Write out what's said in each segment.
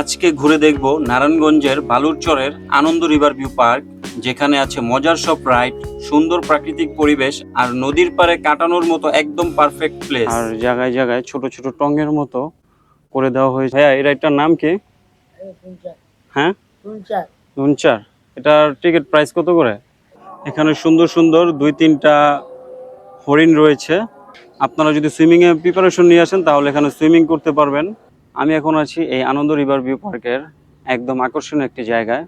আজকে ঘুরে দেখব নারায়ণগঞ্জের বালুরচরের আনন্দ রিভার ভিউ পার্ক, যেখানে আছে মজার সব রাইড, সুন্দর প্রাকৃতিক পরিবেশ আর নদীর পাড়ে কাটানোর মতো একদম পারফেক্ট প্লেস আর জায়গায় জায়গায় ছোট ছোট টঙের মতো করে দেওয়া হয়েছে। হ্যাঁ এই রাইডটার নাম কি? হ্যাঁ? নুনচার। এটার টিকিট প্রাইস কত করে? এখানে সুন্দর সুন্দর দুই তিনটা হরিণ রয়েছে। আপনারা যদি সুইমিংয়ে প্রিপারেশন নিয়ে আসেন, তাহলে এখানে সুইমিং করতে পারবেন। আমি এখন আছি এই আনন্দ রিভার ভিউ পার্কের একদম আকর্ষণীয় একটি জায়গায়।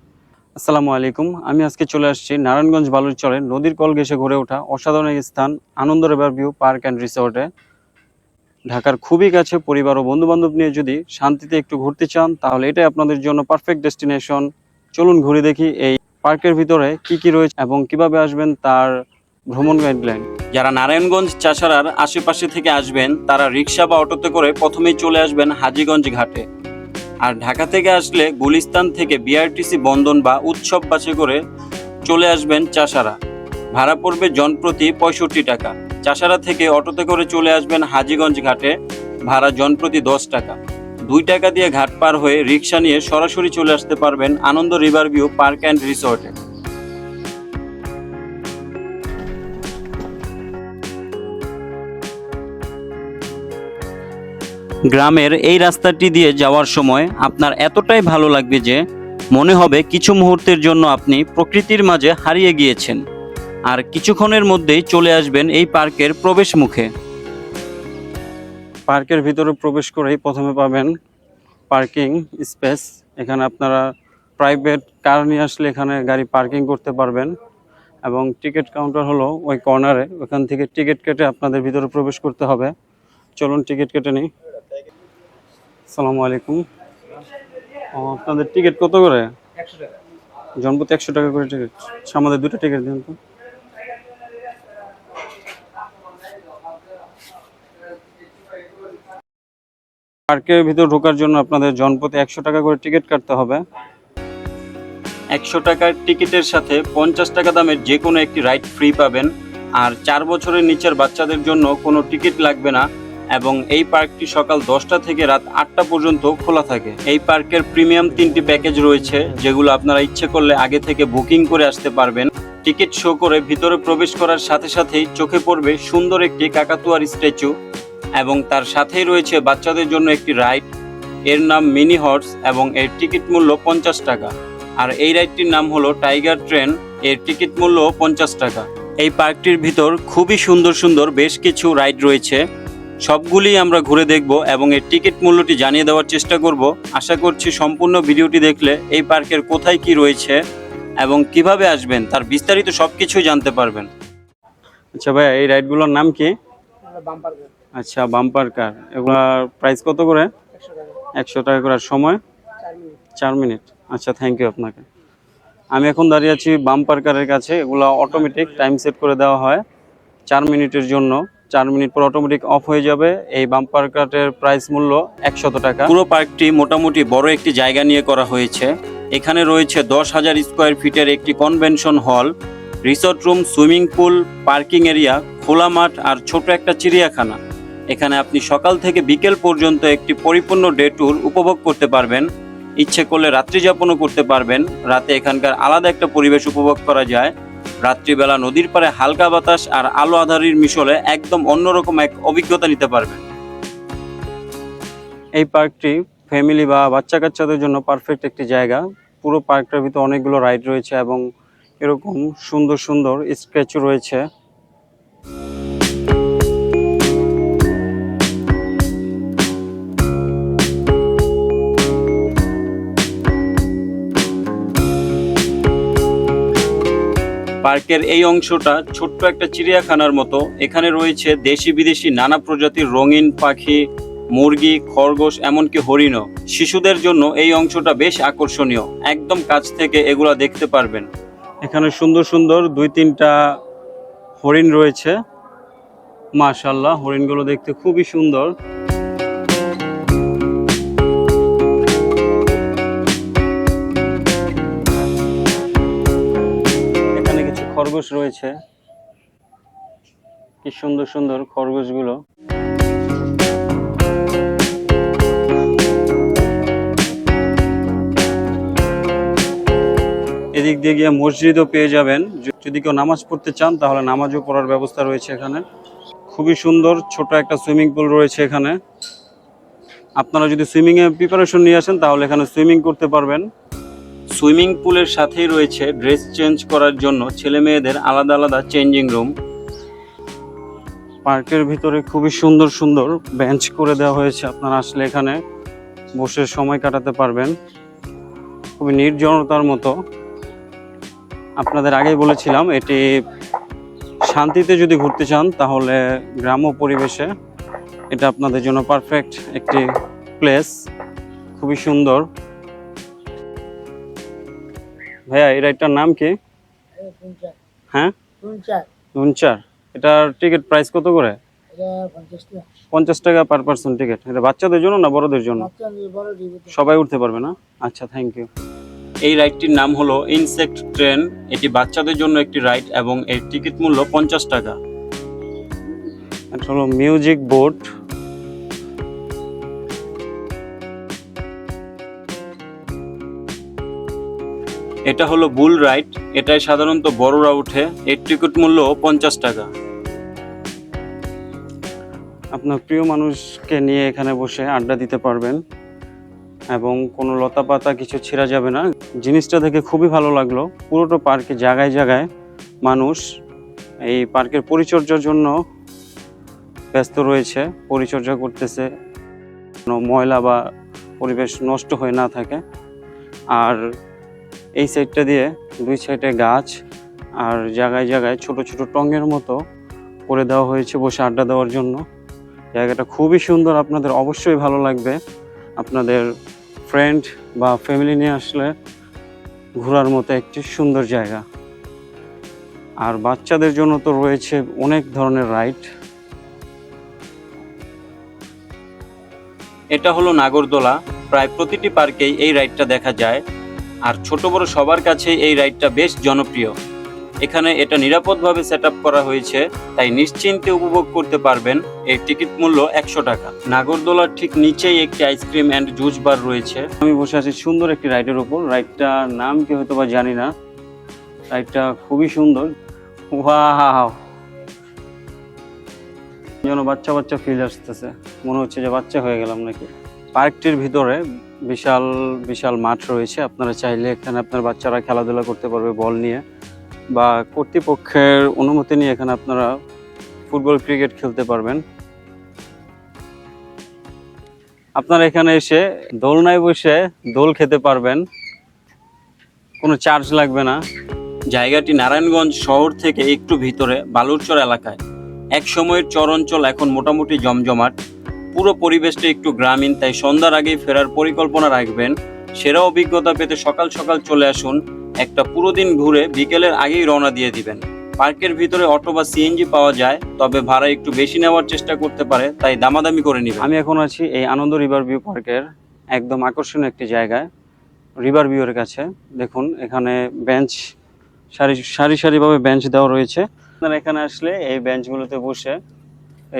আসসালামু আলাইকুম। আমি আজকে চলে আসছি নারায়ণগঞ্জ বালুরচরে, নদীর কল ঘেসে ঘুরে ওঠা অসাধারণ স্থান, Ananda river view park and রিসোর্টে। ঢাকার খুবই কাছে পরিবার ও বন্ধু বান্ধব নিয়ে যদি শান্তিতে একটু ঘুরতে চান, তাহলে এটাই আপনাদের জন্য পারফেক্ট ডেস্টিনেশন চলুন ঘুরে দেখি এই পার্কের ভিতরে কি কি রয়েছে এবং কীভাবে আসবেন তার ভ্রমণ গাইডলাইন যারা নারায়ণগঞ্জ, চাষারার আশেপাশে থেকে আসবেন, তারা রিক্সা বা অটোতে করে প্রথমেই চলে আসবেন হাজিগঞ্জ ঘাটে। আর ঢাকা থেকে আসলে গুলিস্তান থেকে বিআরটিসি বন্দন বা উৎসব বাসে করে চলে আসবেন চাষারা। ভাড়া পড়বে জনপ্রতি পঁয়ষট্টি টাকা। চাষারা থেকে অটোতে করে চলে আসবেন হাজিগঞ্জ ঘাটে, ভাড়া জনপ্রতি দশ টাকা। দুই টাকা দিয়ে ঘাট পার হয়ে রিক্সা নিয়ে সরাসরি চলে আসতে পারবেন Ananda river view park and রিসোর্টে। গ্রামের এই রাস্তাটি দিয়ে যাওয়ার সময় আপনার এতটাই ভালো লাগবে যে মনে হবে কিছু মুহূর্তের জন্য আপনি প্রকৃতির মাঝে হারিয়ে গিয়েছেন। আর কিছুক্ষণের মধ্যেই চলে আসবেন এই পার্কের প্রবেশ মুখে। পার্কের ভিতরে প্রবেশ করেই প্রথমে পাবেন পার্কিং স্পেস। এখানে আপনারা প্রাইভেট কার নিয়ে আসলে এখানে গাড়ি পার্কিং করতে পারবেন। এবং টিকিট কাউন্টার হলো ওই কর্নারে। ওখান থেকে টিকিট কেটে আপনাদের ভিতরে প্রবেশ করতে হবে। চলুন টিকিট কেটে নিই। আসসালামু আলাইকুম। ও আপনাদের টিকিট কত করে? জনপ্রতি একশো টাকা করে টিকিট আমাদের দুটো টিকিট দিন তো। পার্কের ভিতর ঢোকার জন্য আপনাদের জনপ্রতি একশো টাকা করে টিকিট কাটতে হবে। একশো টাকার টিকিটের সাথে পঞ্চাশ টাকা দামের যে কোনো একটি রাইড ফ্রি পাবেন। আর চার বছরের নিচের বাচ্চাদের জন্য কোনো টিকিট লাগবে না। এবং এই পার্কটি সকাল দশটা থেকে রাত আটটা পর্যন্ত খোলা থাকে। এই পার্কের প্রিমিয়াম তিনটি প্যাকেজ রয়েছে, যেগুলো আপনারা ইচ্ছে করলে আগে থেকে বুকিং করে আসতে পারবেন। টিকিট শো করে ভিতরে প্রবেশ করার সাথে সাথেই চোখে পড়বে সুন্দর একটি কাকাতুয়ার স্ট্যাচু এবং তার সাথেই রয়েছে বাচ্চাদের জন্য একটি রাইড। এর নাম মিনি হর্স এবং এর টিকিট মূল্য পঞ্চাশ টাকা। আর এই রাইডটির নাম হলো টাইগার ট্রেন, এর টিকিট মূল্য পঞ্চাশ টাকা। এই পার্কটির ভিতর খুবই সুন্দর সুন্দর বেশ কিছু রাইড রয়েছে। সবগুলি আমরা ঘুরে দেখব এবং এর টিকিট মূল্যটি জানিয়ে দেওয়ার চেষ্টা করব। আশা করছি সম্পূর্ণ ভিডিওটি দেখলে এই পার্কের কোথায় কি রয়েছে এবং কীভাবে আসবেন তার বিস্তারিত সব কিছুই জানতে পারবেন। আচ্ছা ভাইয়া এই রাইডগুলোর নাম কি? বাম্পার আচ্ছা বাম্পার কার এগুলার প্রাইস কত করে? একশো টাকা। একশো টাকা করে। সময়? চার মিনিট। চার মিনিট। আচ্ছা থ্যাংক ইউ আপনাকে। আমি এখন দাঁড়িয়ে আছি বাম্পার কারের কাছে। এগুলো অটোমেটিক টাইম সেট করে দেওয়া হয়। চার মিনিটের জন্য। চার মিনিট পর অটোমেটিক অফ হয়ে যাবে। এই বাম্পার কার্টের প্রাইস মূল্য একশত টাকা। পুরো পার্কটি মোটামুটি বড় একটি জায়গা নিয়ে করা হয়েছে। এখানে রয়েছে দশ হাজার স্কোয়ার ফিটের একটি convention hall resort room swimming pool parking area খোলা মাঠ আর ছোট একটা চিড়িয়াখানা। এখানে আপনি সকাল থেকে বিকেল পর্যন্ত একটি পরিপূর্ণ ডে ট্যুর উপভোগ করতে পারবেন। ইচ্ছে করলে রাত্রি যাপনও করতে পারবেন। রাতে এখানকার আলাদা একটা পরিবেশ উপভোগ করা যায়। রাত্রিবেলা নদীর পাড়ে হালকা বাতাস আর আলো আধারির মিশলে একদম অন্যরকম এক অভিজ্ঞতা নিতে পারবেন। এই পার্কটি ফ্যামিলি বা বাচ্চা কাচ্চাদের জন্য পারফেক্ট একটি জায়গা। পুরো পার্কটার ভিতরে অনেকগুলো রাইড রয়েছে এবং এরকম সুন্দর সুন্দর স্কেচও রয়েছে। পার্কের এই অংশটা ছোট্ট একটা চিড়িয়াখানার মতো। এখানে রয়েছে দেশি বিদেশি নানা প্রজাতির রঙিন পাখি, মুরগি, খরগোশ, এমনকি হরিণও। শিশুদের জন্য এই অংশটা বেশ আকর্ষণীয়। একদম কাছ থেকে এগুলা দেখতে পারবেন। এখানে সুন্দর সুন্দর দুই তিনটা হরিণ রয়েছে। মাশাল্লাহ হরিণগুলো দেখতে খুবই সুন্দর। খরগোশ রয়েছে। কি সুন্দর সুন্দর খরগোশগুলো। এদিক দিয়ে গিয়ে মসজিদও পেয়ে যাবেন। যদি কেউ নামাজ পড়তে চান, তাহলে নামাজও পড়ার ব্যবস্থা রয়েছে এখানে। খুবই সুন্দর ছোট একটা সুইমিং পুল রয়েছে এখানে। আপনারা যদি সুইমিংয়ে প্রিপারেশন নিয়ে আসেন, তাহলে এখানে সুইমিং করতে পারবেন। সুইমিং পুলের সাথেই রয়েছে ড্রেস চেঞ্জ করার জন্য ছেলে মেয়েদের আলাদা আলাদা চেঞ্জিং রুম। পার্কের ভিতরে খুবই সুন্দর সুন্দর বেঞ্চ করে দেওয়া হয়েছে, আপনারা আসলে এখানে বসে সময় কাটাতে পারবেন। খুবই নির্জনতার মতো। আপনাদের আগেই বলেছিলাম, এটি শান্তিতে যদি ঘুরতে চান, তাহলে গ্রাম্য পরিবেশে এটা আপনাদের জন্য পারফেক্ট একটি প্লেস খুবই সুন্দর। ভাইয়া, এই রাইডটার নাম কি? হ্যাঁ? উনচার এটার টিকিট প্রাইস কত করে? পঞ্চাশ টাকা পার পার্সন টিকিট এটা বাচ্চাদের জন্য না বড়দের জন্য? সবাই উঠতে পারবে না? আচ্ছা থ্যাংক ইউ এই রাইডটির নাম হলো ইনসেক্ট ট্রেন এটি বাচ্চাদের জন্য একটি রাইড এবং এর টিকিট মূল্য পঞ্চাশ টাকা। এটা হলো মিউজিক বোট এটা হলো বুল রাইড এটাই সাধারণত বড়রা উঠে। এর টিকিট মূল্য পঞ্চাশ টাকা। আপনার প্রিয় মানুষকে নিয়ে এখানে বসে আড্ডা দিতে পারবেন এবং কোনো লতা পাতা কিছু ছিঁড়া যাবে না। জিনিসটা দেখে খুবই ভালো লাগল। পুরোটা পার্কে জায়গায় জায়গায় মানুষ এই পার্কের পরিচর্যার জন্য ব্যস্ত রয়েছে, পরিচর্যা করতেছে। ময়লা বা পরিবেশ নষ্ট হয়ে না থাকে। আর এই সাইডটা দিয়ে দুই সাইডে গাছ আর জায়গায় জায়গায় ছোট ছোট টঙের মতো করে দেওয়া হয়েছে বসে আড্ডা দেওয়ার জন্য। জায়গাটা খুবই সুন্দর, আপনাদের অবশ্যই ভালো লাগবে। আপনাদের ফ্রেন্ড বা ফ্যামিলি নিয়ে আসলে ঘোরার মতো একটি সুন্দর জায়গা। আর বাচ্চাদের জন্য তো রয়েছে অনেক ধরনের রাইড এটা হলো নাগরদোলা। প্রায় প্রতিটি পার্কেই এই রাইডটা দেখা যায়। আর ছোট বড় সবার কাছে এই রাইডটা বেশ জনপ্রিয়। এখানে এটা নিরাপদভাবে সেট করা হয়েছে, তাই নিশ্চিন্তে উপভোগ করতে পারবেন। এর টিকিট মূল্য একশো টাকা। নাগরদোলার ঠিক নিচেই একটি আইসক্রিম অ্যান্ড জুস বার রয়েছে। আমি বসে আছি সুন্দর একটি রাইডের উপর। রাইডটার নাম কি হয়তো বা জানি না। রাইডটা খুবই সুন্দর। যেন বাচ্চা বাচ্চা ফিল আসতেছে। মনে হচ্ছে যে বাচ্চা হয়ে গেলাম নাকি? পার্কটির ভিতরে বিশাল বিশাল মাঠ রয়েছে। আপনারা চাইলে এখানে আপনার বাচ্চারা খেলাধুলা করতে পারবে বল নিয়ে বা কর্তৃপক্ষের অনুমতি নিয়ে এখানে আপনারা ফুটবল, ক্রিকেট খেলতে পারবেন। আপনারা এখানে এসে দোলনায় বসে দোল খেতে পারবেন। কোনো চার্জ লাগবে না। জায়গাটি নারায়ণগঞ্জ শহর থেকে একটু ভিতরে বালুরচর এলাকায়। এক সময়ের চর অঞ্চল এখন মোটামুটি জমজমাট। পুরো পরিবেশটা একটু গ্রামীণ, তাই সন্ধ্যার আগেই ফেরার পরিকল্পনা রাখবেন। সেরা অভিজ্ঞতা পেতে সকাল সকাল চলে আসুন, একটা পুরো দিন ঘুরে বিকেলের আগেই রওনা দিয়ে দিবেন। পার্কের ভিতরে অটো বা সিএনজি পাওয়া যায়, তবে ভাড়া একটু বেশি নেওয়ার চেষ্টা করতে পারে, তাই দামাদামি করে নিবে আমি এখন আছি এই আনন্দ রিভার ভিউ পার্কের একদম আকর্ষণীয় একটি জায়গায়, রিভার ভিউয়ের কাছে। দেখুন, এখানে বেঞ্চ, সারি সারি সারিভাবে বেঞ্চ দেওয়া রয়েছে। আপনারা এখানে আসলে এই বেঞ্চগুলোতে বসে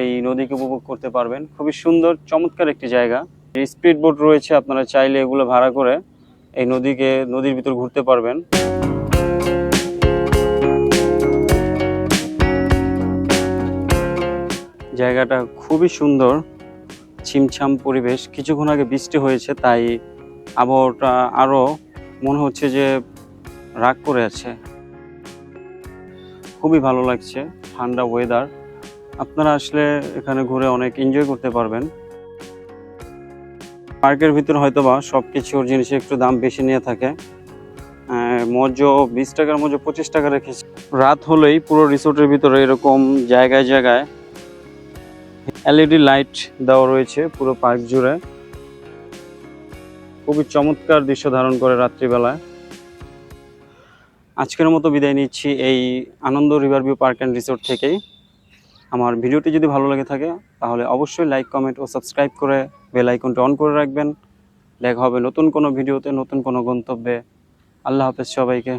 এই নদীকে উপভোগ করতে পারবেন। খুবই সুন্দর, চমৎকার একটি জায়গা। স্পিড বোট রয়েছে, আপনারা চাইলে এগুলো ভাড়া করে এই নদীকে, নদীর ভিতর ঘুরতে পারবেন। জায়গাটা খুবই সুন্দর, ছিমছাম পরিবেশ। কিছুক্ষণ আগে বৃষ্টি হয়েছে, তাই আবহাওয়াটা আরও মনে হচ্ছে যে রাগ করে আছে। খুবই ভালো লাগছে, ঠান্ডা ওয়েদার আপনারা আসলে এখানে ঘুরে অনেক এনজয় করতে পারবেন। পার্কের ভিতরে হয়তো বা সব কিছুর জিনিসে একটু দাম বেশি নিয়ে থাকে। মজ, বিশ টাকার মজ, পঁচিশ টাকা রেখেছে রাত হলেই পুরো রিসোর্টের ভিতরে এরকম জায়গায় জায়গায় এলইডি লাইট দেওয়া রয়েছে পুরো পার্ক জুড়ে। খুবই চমৎকার দৃশ্য ধারণ করে রাত্রিবেলায়। আজকের মতো বিদায় নিচ্ছি এই Ananda river view park and resort থেকেই। আমার ভিডিওটি যদি ভালো লাগে থাকে, তাহলে অবশ্যই লাইক কমেন্ট ও সাবস্ক্রাইব করে বেল আইকনটি অন করে রাখবেন। দেখা হবে নতুন কোনো ভিডিওতে, নতুন কোনো গন্তব্যে। আল্লাহ হাফেজ সবাইকে।